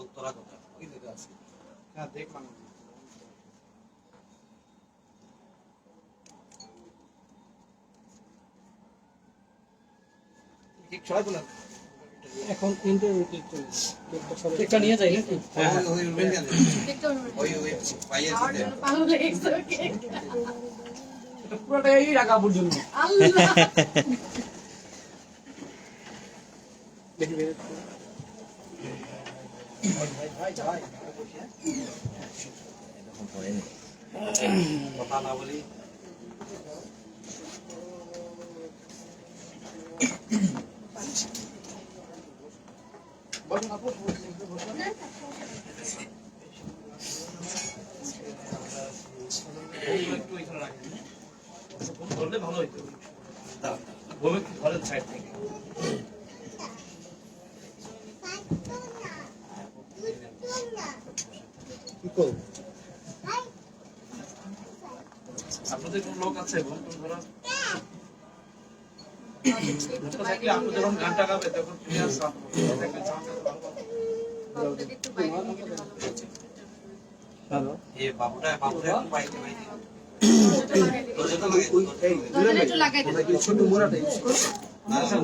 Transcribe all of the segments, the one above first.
অন্তরা কথা ওই জায়গা আছে। হ্যাঁ দেখলাম ঠিক সবাই বলেন এখন ইন্টারভিউতে চলছে। একটা নিয়ে যাই নাকি? হ্যাঁ ওই ওই ওই পাইয়ে হয়ে রাখা পর্যন্ত আল্লাহ। দেখি বের কথা না বলি। ভালো হইতো ঘরের সাইড থেকে কি করব আপনাদের কোন লোক আছে ধরা আপনি যখন গানটা গাবে তখন সাউন্ড। হ্যালো এ বাবুটা বাবুটা। ছোট মোড়াটা ইউজ করো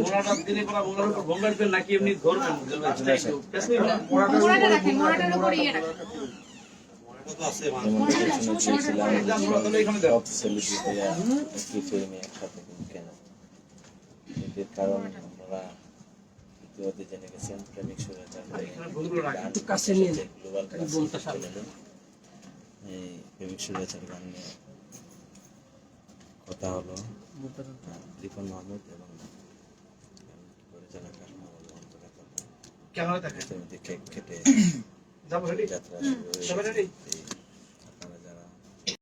মোড়াটা দিলে পরা মোড়ার উপর ঘুম নাকি এমনি ধরবেন গাছটা একটু পেছনে রাখবেন। মোড়াটা রাখেন, মোড়াটার উপর ইয়ে রাখেন। যেমন পেছনে সব সেলিব্রিটিরা ফিল্মে একসাথে কেন কারণ আমরা ইতিমধ্যে জেনে গেছেন প্রেমিক সুরাচার। গ্লোবাল। এই প্রেমিক সুরাচার গান নিয়ে কথা হলো রিপন মাহমুদ এবং দেখেন ইতিমধ্যে কেক কেটে যাব রেডি যাব শুরু